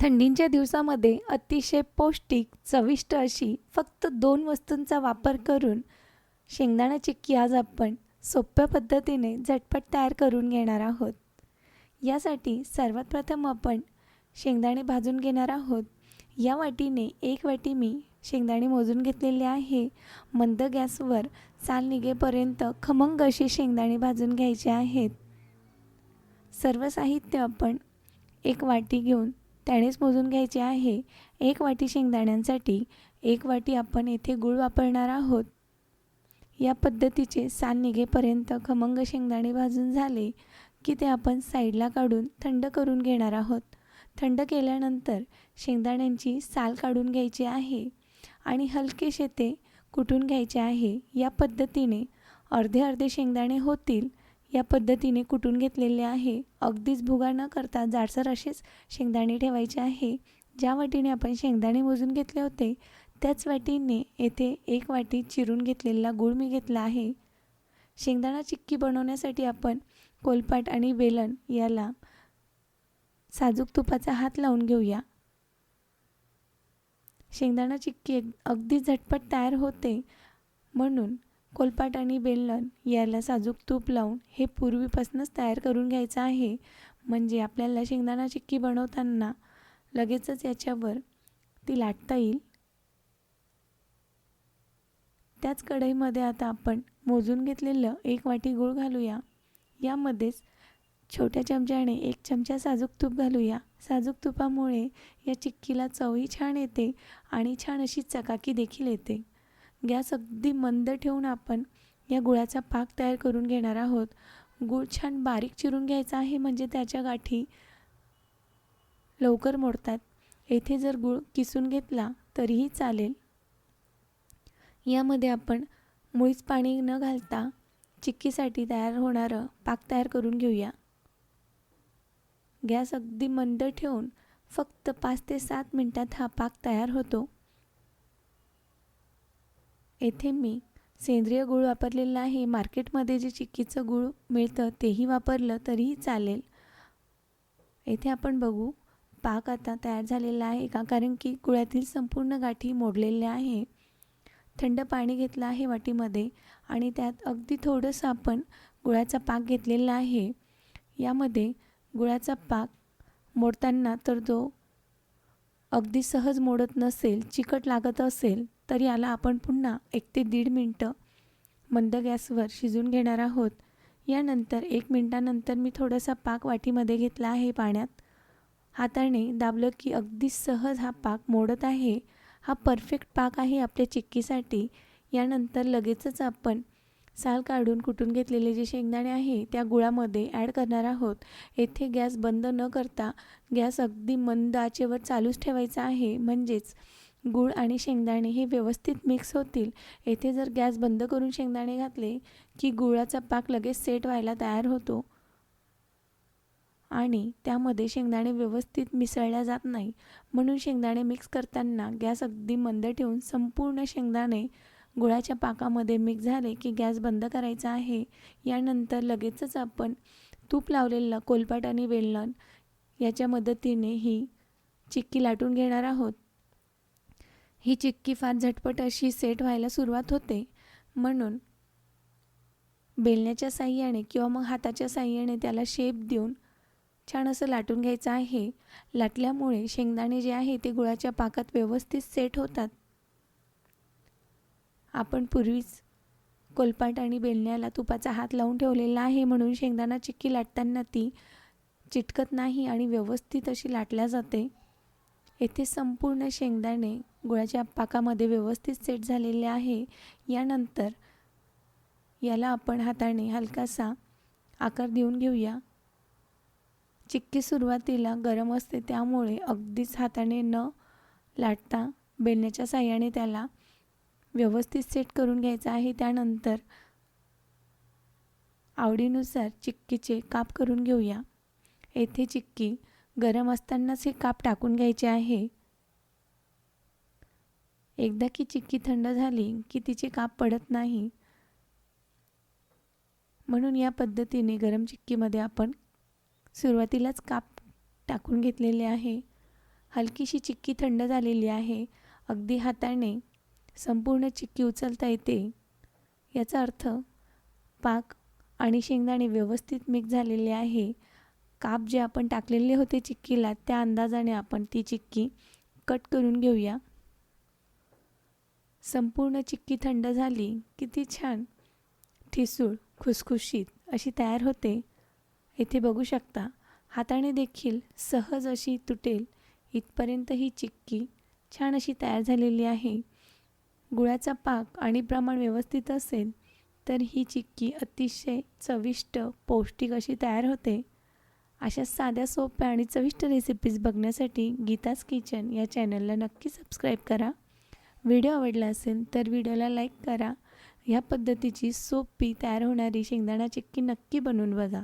थंडीच्या दिवसामध्ये अतिशय पौष्टिक चविष्ट अशी फक्त दोन वस्तूंचा वापर करून शेंगदाणा चिक्की आज आपण सोप्या पद्धतीने झटपट तयार करून घेणार आहोत. यासाठी सर्वात प्रथम आपण शेंगदाणे भाजून घेणार आहोत. या वाटीने एक वाटी मी शेंगदाणे मोजून घेतलेले आहे. मंद गॅसवर साल निघेपर्यंत खमंग अशी शेंगदाणे भाजून घ्यायचे आहेत. सर्व साहित्य आपण एक वाटी घेऊन त्यानेच मोजून घ्यायचे आहे. एक वाटी शेंगदाण्यांसाठी एक वाटी आपण येथे गूळ वापरणार आहोत. या पद्धतीचे साल निघेपर्यंत खमंग शेंगदाणे भाजून झाले की ते आपण साईडला काढून थंड करून घेणार आहोत. थंड केल्यानंतर शेंगदाण्यांची साल काढून घ्यायची आहे आणि हलके ते कुटून घ्यायचे आहे या पद्धतीने अर्धे अर्धे शेंगदाणे होतील या पद्धतीने कुटून घेतलेले आहे. अगदीच भुगा न करता जाडसर असेच शेंगदाणे ठेवायचे आहे. ज्या वाटीने आपण शेंगदाणे मोजून घेतले होते त्याच वाटीने येथे एक वाटी चिरून घेतलेला गूळ मी घेतला आहे. शेंगदाणा चिक्की बनवण्यासाठी आपण कोलपाट आणि वेलन याला साजूक तुपाचा हात लावून घेऊया. शेंगदाणा चिक्की अगदी झटपट तयार होते म्हणून कोलपाट आणि बेलन याला साजूक तूप लावून हे पूर्वीपासूनच तयार करून घ्यायचं आहे. म्हणजे आपल्याला शेंगदाणा चिक्की बनवताना लगेचच याच्यावर ती लाटता येईल. त्याच कढईमध्ये आता आपण मोजून घेतलेलं एक वाटी गूळ घालूया. यामध्येच छोट्या चमच्याने एक चमचा साजूक तूप घालूया. साजूक तुपामुळे या चिक्कीला चवही छान येते आणि छान अशी चकाकी देखील येते. गॅस अगदी मंद ठेवून आपण या गुळाचा पाक तयार करून घेणार आहोत. गूळ छान बारीक चिरून घ्यायचा आहे म्हणजे त्याच्या गाठी लवकर मोडतात. येथे जर गूळ किसून घेतला तरीही चालेल. यामध्ये आपण मुळीच पाणी न घालता चिक्कीसाठी तयार होणारं पाक तयार करून घेऊया. गॅस अगदी मंद ठेवून फक्त पाच ते सात मिनटात हा पाक तयार होतो. येथे मी सेंद्रिय गूळ वापरलेला आहे मार्केटमध्ये जे चिक्कीचं गूळ मिळतं तेही वापरलं तरीही चालेल. येथे आपण बघू. पाक आता तयार झालेला आहे का? कारण की गुळातील संपूर्ण गाठी मोडलेल्या आहे. थंड पाणी घेतलं आहे वाटीमध्ये आणि त्यात अगदी थोडंसं आपण गुळाचा पाक घेतलेला आहे. यामध्ये गुळाचा पाक मोडताना तर जो अगदी सहज मोडत नसेल चिकट लागत असेल तर याला आपण पुन्हा एक ते दीड मिनटं मंद गॅसवर शिजून घेणार आहोत. यानंतर एक मिनटानंतर मी थोडासा पाक वाटीमध्ये घेतला आहे पाण्यात. हाताने दाबलं की अगदी सहज हा पाक मोडत आहे. हा परफेक्ट पाक आहे आपल्या चिक्कीसाठी. यानंतर लगेचच आपण साल काढून कुटून घेतलेले जे शेंगदाणे आहे त्या गुळामध्ये ॲड करणार आहोत. येथे गॅस बंद न करता गॅस अगदी मंद आचेवर चालूच ठेवायचा आहे. म्हणजेच गूळ आणि शेंगदाणे हे व्यवस्थित मिक्स होतील. येथे जर गॅस बंद करून शेंगदाणे घातले की गुळाचा पाक लगेच सेट व्हायला तयार होतो आणि त्यामध्ये शेंगदाणे व्यवस्थित मिसळल्या जात नाही. म्हणून शेंगदाणे मिक्स करताना गॅस अगदी मंद ठेवून संपूर्ण शेंगदाणे गुळाच्या पाकामध्ये मिक्स झाले की गॅस बंद करायचा आहे. यानंतर लगेचच आपण तूप लावलेलं कोलपाट आणि वेलण याच्या मदतीने ही चिक्की लाटून घेणार आहोत. ही चिक्की फार झटपट अशी सेट व्हायला सुरुवात होते. म्हणून बेलण्याच्या साह्याने किंवा मग हाताच्या साह्याने त्याला शेप देऊन छान असं लाटून घ्यायचं आहे. लाटल्यामुळे शेंगदाणे जे आहे ते गुळाच्या पाकात व्यवस्थित सेट होतात. आपण पूर्वीच कोलपाट आणि बेलण्याला तुपाचा हात लावून ठेवलेला आहे म्हणून शेंगदाणा चिक्की लाटताना ती चिटकत नाही आणि व्यवस्थित अशी लाटल्या जाते. येथे संपूर्ण शेंगदाणे गुळाच्या पाकामध्ये व्यवस्थित सेट झालेले आहे. यानंतर याला आपण हाताने हलकासा आकार देऊन घेऊया. चिक्की सुरुवातीला गरम असते त्यामुळे अगदीच हाताने न लाटता बेलण्याच्या साह्याने त्याला व्यवस्थित सेट करून घ्यायचं आहे. त्यानंतर आवडीनुसार चिक्कीचे काप करून घेऊया. येथे चिक्की गरम असतानाच हे काप टाकून घ्यायचे आहे. एकदा की चिक्की थंड झाली की तिचे काप पडत नाही. म्हणून या पद्धतीने गरम चिक्कीमध्ये आपण सुरुवातीलाच काप टाकून घेतलेले आहे. हलकीशी चिक्की थंड झालेली आहे. अगदी हाताने संपूर्ण चिक्की उचलता येते. याचा अर्थ पाक आणि शेंगदाणे व्यवस्थित मिक्स झालेले आहे. काप जे आपण टाकलेले होते चिक्कीला त्या अंदाजाने आपण ती चिक्की कट करून घेऊया. संपूर्ण चिक्की थंड झाली. की ती छान. ठिसूळ खुसखुशीत अशी तयार होते. येथे बघू शकता हाताने देखील सहज अशी तुटेल. इथपर्यंत ही चिक्की छान अशी तयार झालेली आहे. गुळाचा पाक आणि प्रमाण व्यवस्थित असेल तर ही चिक्की अतिशय चविष्ट पौष्टिक अशी तयार होते. अशा साध्या सोप्या आणि चविष्ट रेसिपीज बघण्यासाठी गीताज किचन या चॅनलला नक्की सबस्क्राईब करा. व्हिडिओ आवडला असेल तर व्हिडिओला लाईक करा. ह्या पद्धतीची सोपी तयार होणारी शेंगदाणा चिक्की नक्की बनवून बघा.